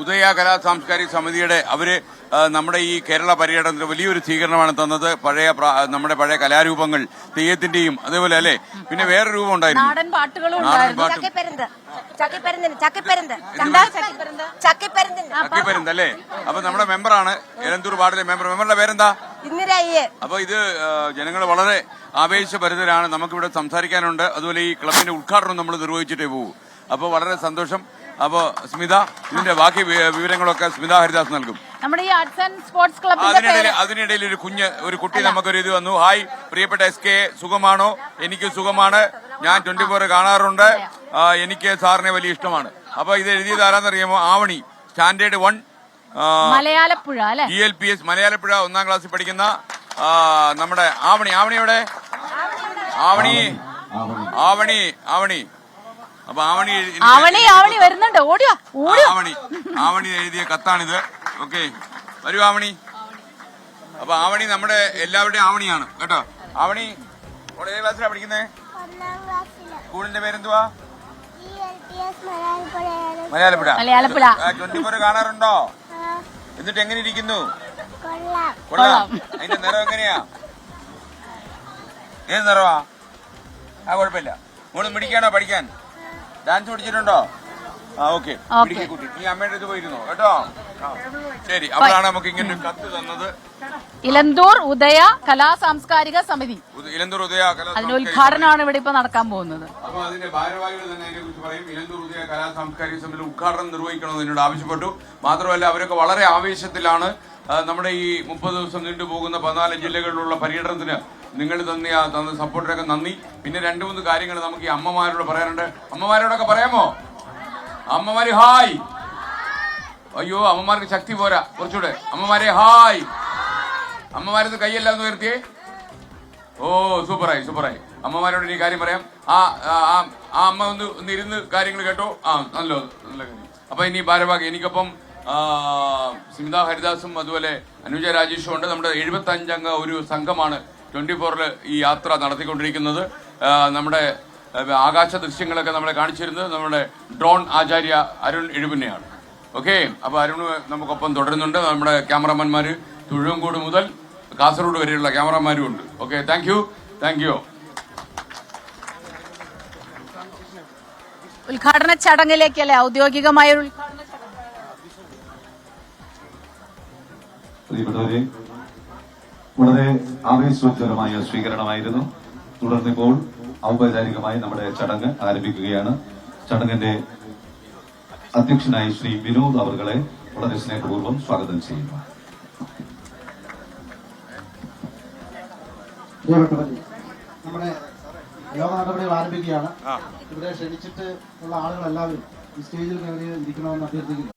ഉദയ കലാ സാംസ്കാരിക സമിതിയുടെ അവർ നമ്മുടെ ഈ കേരള പര്യടനത്തിന് വലിയൊരു സ്വീകരണമാണ് തന്നത്. പഴയ നമ്മുടെ പഴയ കലാരൂപങ്ങൾ തെയ്യത്തിന്റെയും അതേപോലെ അല്ലേ? പിന്നെ വേറെ രൂപം ഉണ്ടായിരുന്നു. നാടൻ പാട്ടുകളും ചക്കിപ്പരുന്ത്. അല്ലേ? അപ്പൊ നമ്മുടെ മെമ്പറാണ് എലന്തൂർ വാർഡിലെ മെമ്പർ. മെമ്പറുടെ പേരെന്താ? അപ്പൊ ഇത് ജനങ്ങൾ വളരെ ആവേശഭരിതരാണ്. നമുക്കിവിടെ സംസാരിക്കാനുണ്ട്. അതുപോലെ ഈ ക്ലബിന്റെ ഉദ്ഘാടനം നമ്മൾ നിർവഹിച്ചിട്ടേ പോകൂ. അപ്പൊ വളരെ സന്തോഷം. അപ്പോ സ്മിത ഇതിന്റെ ബാക്കി വിവരങ്ങളൊക്കെ സ്മിത ഹരിദാസ് നൽകും. നമ്മുടെ ഈ ആർട്സ് ആൻഡ് സ്പോർട്സ് ക്ലബ് അതിനിടയിൽ അതിനിടയിൽ ഒരു കുഞ്ഞ് ഒരു കുട്ടി നമുക്കൊരു ഇത് വന്നു. ഹായ് പ്രിയപ്പെട്ട എസ് കെ സുഖമാണോ? എനിക്ക് സുഖമാണ്. ഞാൻ ട്വന്റി ഫോർ കാണാറുണ്ട് എനിക്ക് സാറിനെ വലിയ ഇഷ്ടമാണ്. അപ്പൊ ഇത് എഴുതിയത് ആരാന്നറിയാമോ? ആവണി സ്റ്റാൻഡേർഡ് വൺ മലയാളപ്പുഴ അല്ലെ? E L P S Malayalappuzha ഒന്നാം ക്ലാസ്സിൽ പഠിക്കുന്ന നമ്മുടെ ആവണി. ആവണി എവിടെ? ആവണി. ആവണി ആവണി. അപ്പൊ ആവണി ആവണി ആവണി വരുന്നുണ്ട്. ഓടിയോ? ആവണി. ആവണി എഴുതിയ കത്താണിത്. ഓക്കെ. വരൂ ആവണി. അപ്പൊ ആവണി നമ്മുടെ എല്ലാവരുടെയും ആവണിയാണ്. കേട്ടോ? ആവണി ഏത് ക്ലാസ്സിലാണ് പഠിക്കുന്നത് സ്കൂളിന്റെ പേരെന്തുവാ? മലയാളപ്പുഴ മലയാളപ്പുഴ. ട്വന്റി ഫോർ കാണാറുണ്ടോ? എന്നിട്ട് എങ്ങനെ ഇരിക്കുന്നു കൊള്ളാം. കൊള്ളാം. അതിന്റെ നിറം എങ്ങനെയാ? ഏത് നിറവാ? ആ കുഴപ്പമില്ല. മോൾ മിടിക്കാണോ പഠിക്കാൻ? ഡാൻസ് പഠിച്ചിട്ടുണ്ടോ ആ ഓക്കെ. കുട്ടി നീ അമ്മയുടെ അടുത്ത് പോയിരുന്നോ കേട്ടോ. ശരി അപ്പോഴാണ് നമുക്ക് ഇങ്ങനെ ഒരു കത്ത് തന്നത്. ഇലന്തൂർ ഉദയ കലാ സാംസ്കാരിക സമിതി. ഇലന്തൂർ ഉദയ അതിന്റെ ഉദ്ഘാടനമാണ് ഇവിടെ ഇപ്പൊ നടക്കാൻ പോകുന്നത്. അപ്പൊ അതിന്റെ ഭാരവാഹികൾ തന്നെ അതിനെ കുറിച്ച് പറയും. ഇലന്തൂർ ഉദയ കലാ സാംസ്കാരിക സമിതി ഉദ്ഘാടനം നിർവഹിക്കണമെന്ന് എന്നോട് ആവശ്യപ്പെട്ടു. മാത്രമല്ല അവരൊക്കെ വളരെ ആവേശത്തിലാണ് നമ്മുടെ ഈ മുപ്പത് ദിവസം നീണ്ടുപോകുന്ന പതിനാല് ജില്ലകളിലുള്ള പര്യടനത്തിന് നിങ്ങൾ തന്ന തന്ന സപ്പോർട്ടിനൊക്കെ നന്ദി. പിന്നെ രണ്ടു മൂന്ന് കാര്യങ്ങൾ നമുക്ക് ഈ അമ്മമാരോട് പറയാനുണ്ട്. അമ്മമാരോടൊക്കെ പറയാമോ? അമ്മമാര് ഹായ്! അയ്യോ അമ്മമാർക്ക് ശക്തി പോരാ. കുറച്ചുകൂടെ. അമ്മമാരെ ഹായ്. അമ്മമാരത് കൈയെല്ലാം ഉയർത്തിയേ. ഓ സൂപ്പറായി സൂപ്പറായി. അമ്മമാരോട് ഈ കാര്യം പറയാം. ആ ആ, അമ്മ ഒന്ന് ഒന്ന് ഇരുന്ന് കാര്യങ്ങൾ കേട്ടോ. ആ നല്ല നല്ല കാര്യം. അപ്പൊ ഇനി ഭാരവാഹി എനിക്കപ്പം സിമിത ഹരിദാസും അതുപോലെ അനുജ രാജേഷും ഉണ്ട്. നമ്മുടെ എഴുപത്തി അഞ്ചംഗ ഒരു സംഘമാണ് ട്വന്റി ഫോറിൽ ഈ യാത്ര നടത്തിക്കൊണ്ടിരിക്കുന്നത്. നമ്മുടെ ആകാശ ദൃശ്യങ്ങളൊക്കെ നമ്മളെ കാണിച്ചിരുന്നത് നമ്മുടെ ഡ്രോൺ ആചാര്യ അരുൺ എഴുപിന്നെയാണ്. ഓക്കെ അപ്പൊ അരുൺ നമുക്കൊപ്പം തുടരുന്നുണ്ട്. നമ്മുടെ ക്യാമറമാൻമാര് തുഴുവങ്കോട് മുതൽ കാസർഗോഡ് വരെയുള്ള ക്യാമറമാരും ഉണ്ട്. Okay thank you thank you ഉദ്ഘാടന ചടങ്ങിലേക്കല്ലേ ഔദ്യോഗികമായ ഒരു പ്രിയപ്പെട്ടവരെ വളരെ ആവേശോജ്വലമായ സ്വീകരണമായിരുന്നു. തുടർന്നിപ്പോൾ ഔപചാരികമായി നമ്മുടെ ചടങ്ങ് ആരംഭിക്കുകയാണ്. ചടങ്ങിന്റെ അധ്യക്ഷനായി ശ്രീ വിനോദ് അവർകളെ വളരെ സ്നേഹപൂർവം സ്വാഗതം ചെയ്യുന്നു. നമ്മുടെ യോഗ നടപടികൾ ആരംഭിക്കുകയാണ്. ഇവിടെ ക്ഷണിച്ചിട്ട് ഉള്ള ആളുകളെല്ലാവരും സ്റ്റേജിൽ കയറി ഇരിക്കണമെന്ന് അഭ്യർത്ഥിക്കുന്നു.